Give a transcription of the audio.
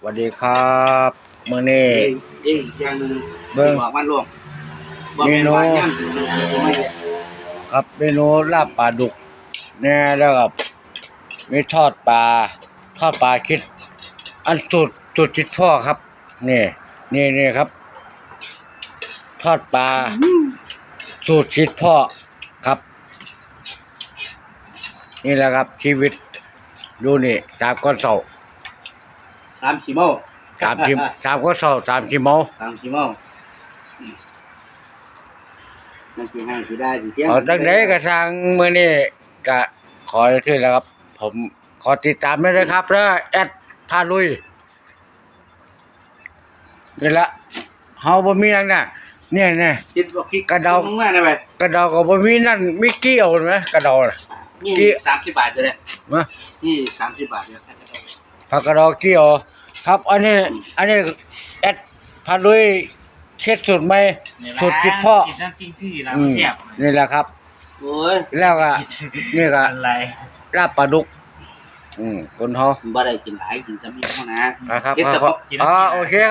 สวัสดีครับมื้อนี้เอ้ยเอ้ยอย่างหนึงเบิ่ง บอกมันรวมบ่เมแม่นนูว่าย่างสิไม่ได้ครับเมนูลาบปลาดุกแน่แล้วกับมีทอดปลาทอดปลาคิด อันจุดจุดจิตพ่อครับ นี่นี่นี่ครับ ทอดปลาสูตรคิดพ่อครับ นี่แหละครับชีวิตดูนี่สามก้อนเสา สามขี้เมาสามชิมสามก้อนเสาสามชิมเมาสามขี้เมามันสิให้สิได้สิเที่ยงเอาตั้งไหนก็ทางมื้อนี้ก็ขอชื่อแล้วครับ ผมขอติดตามด้วยนะครับแล้วแอดพาลุยนี่ละเฮาบ่มีหยังน่ะเนี่ยเนี่ยคิดว่าพริกกระเดาลงมาได้ไหมกระเดาก็บ่มีนั่นมีเกี่ยวไหมกระเดาน่ะ นี่กี่สามสิบบาทอยู่เลยมานี่สามสิบบาทอยู่ผักกระเดาเกี่ยว ครับอันนี้อันนี้แอดพาลุยเช็ดสูตรใหม่สูตรคิดพ่อกินน้ำจิ้มที่เราอืมเทียบนี่แหละครับ โอ้ยแล้วก็นี่ก็อะไรลาบปลาดุก อืมคนเฮาบ่ได้กินหลายกินซ้ำเดียวเท่านั้นนะครับเฮ็ดเฉพาะอ๋อโอเค